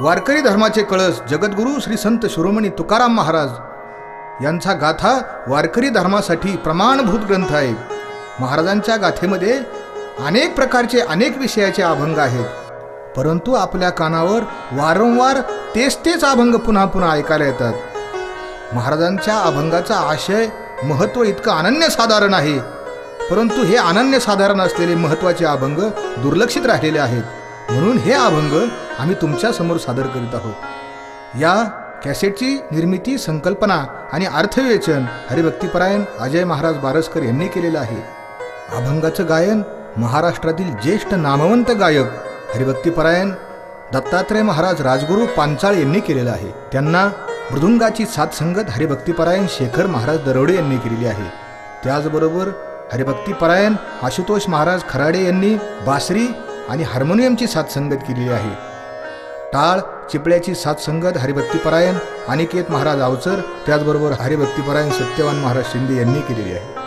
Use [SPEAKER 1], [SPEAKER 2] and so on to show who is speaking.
[SPEAKER 1] वारकरी धर्माचे कळस जगद्गुरू श्री संत शिरोमणी तुकाराम महाराज यांचा गाथा वारकरी धर्मासाठी प्रमाणभूत ग्रंथ आहे. महाराजांच्या गाथेमध्ये अनेक प्रकारचे अनेक विषयाचे अभंग आहेत. परंतु आपल्या कानावर वारंवार तेच तेच अभंग पुन्हा पुन्हा ऐकायला येतात. महाराजांच्या अभंगाचा आशय महत्त्व इतकं अनन्यसाधारण आहे. परंतु हे अनन्यसाधारण असलेले महत्त्वाचे अभंग दुर्लक्षित राहिलेले आहेत. म्हणून हे अभंग आम्ही तुमच्यासमोर सादर करीत आहोत. या कॅसेटची निर्मिती संकल्पना आणि अर्थविवेचन हरिभक्तीपरायण अजय महाराज बारसकर यांनी केलेलं आहे. अभंगाचं गायन महाराष्ट्रातील ज्येष्ठ नामवंत गायक हरिभक्तीपरायण दत्तात्रय महाराज राजगुरू पांचाळ यांनी केलेलं आहे. त्यांना मृदुंगाची साथ संगत हरिभक्तीपरायण शेखर महाराज दरोडे यांनी केलेली आहे. त्याचबरोबर हरिभक्तीपरायण आशुतोष महाराज खराडे यांनी बासरी आणि हार्मोनियमची साथसंगत केलेली आहे. टाळ चिपळ्याची साथसंगत हरिभक्तीपरायण अनिकेत महाराज आवचर त्याचबरोबर हरिभक्तीपरायण सत्यवान महाराज शिंदे यांनी केलेली आहे.